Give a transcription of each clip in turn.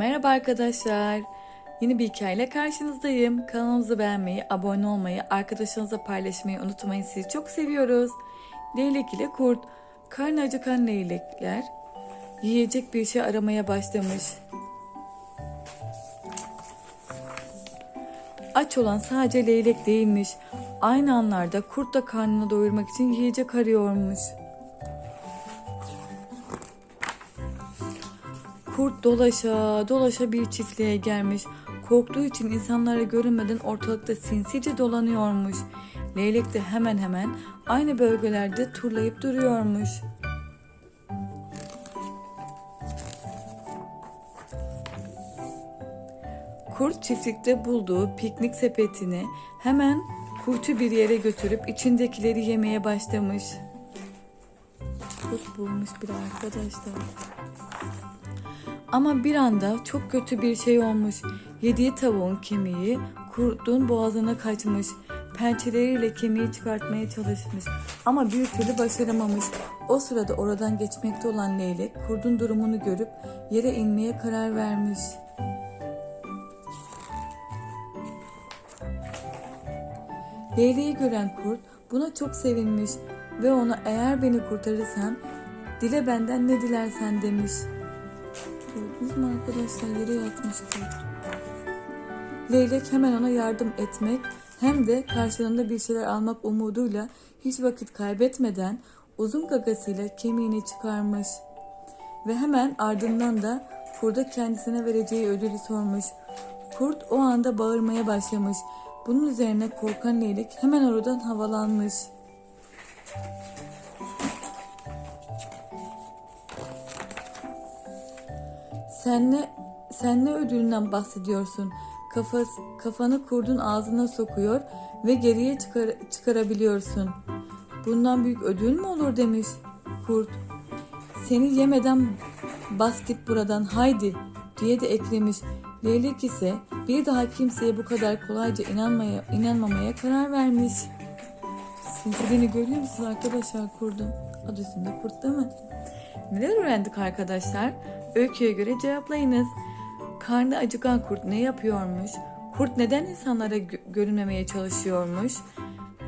Merhaba arkadaşlar. Yeni bir hikayeyle karşınızdayım. Kanalımızı beğenmeyi, abone olmayı, arkadaşlarınızla paylaşmayı unutmayın. Sizi çok seviyoruz. Leylek ile kurt. Karnı acıkan leylekler yiyecek bir şey aramaya başlamış. Aç olan sadece leylek değilmiş. Aynı anlarda kurt da karnını doyurmak için yiyecek arıyormuş. Kurt dolaşa dolaşa bir çiftliğe gelmiş. Korktuğu için insanlara görünmeden ortalıkta sinsice dolanıyormuş. Leylek de hemen hemen aynı bölgelerde turlayıp duruyormuş. Kurt çiftlikte bulduğu piknik sepetini hemen kuytu bir yere götürüp içindekileri yemeye başlamış. Kurt bulmuş bir arkadaşlar. Ama bir anda çok kötü bir şey olmuş. Yediği tavuğun kemiği kurtun boğazına kaçmış. Pençeleriyle kemiği çıkartmaya çalışmış ama bir türlü başaramamış. O sırada oradan geçmekte olan leylek kurdun durumunu görüp yere inmeye karar vermiş. Leyleği gören kurt buna çok sevinmiş ve ona eğer beni kurtarırsan dile benden ne dilersen demiş. Gördünüz mü arkadaşlar yere yatmıştı. Leylek hemen ona yardım etmek hem de karşılığında bir şeyler almak umuduyla hiç vakit kaybetmeden uzun gagasıyla kemiğini çıkarmış. Ve hemen ardından da kurda kendisine vereceği ödülü sormuş. Kurt o anda bağırmaya başlamış. Bunun üzerine korkan leylek hemen oradan havalanmış. Sen ne, sen ne ödülünden bahsediyorsun? Kafas, kafanı kurdun ağzına sokuyor ve geriye çıkar, çıkarabiliyorsun. Bundan büyük ödül mü olur demiş kurt. Seni yemeden bas git buradan haydi diye de eklemiş. Leylek ise bir daha kimseye bu kadar kolayca inanmaya, inanmamaya karar vermiş. Sinsiliğini görüyor musunuz arkadaşlar kurdun? Adı üstünde kurt değil mi? Neler öğrendik arkadaşlar? Öyküye göre cevaplayınız. Karnı acıkan kurt ne yapıyormuş? Kurt neden insanlara gö- görünmemeye çalışıyormuş?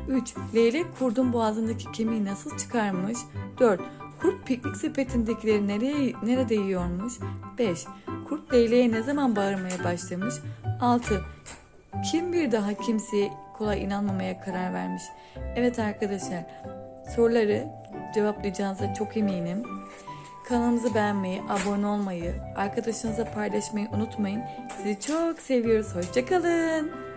3. Leylek kurdun boğazındaki kemiği nasıl çıkarmış? 4. Kurt piknik sepetindekileri nereye, nerede yiyormuş? 5. Kurt leyleğe ne zaman bağırmaya başlamış? 6. Kim bir daha kimseye kolay inanmamaya karar vermiş? Evet arkadaşlar soruları cevaplayacağınıza çok eminim. Kanalımızı beğenmeyi, abone olmayı, arkadaşlarınızla paylaşmayı unutmayın. Sizi çok seviyoruz. Hoşçakalın.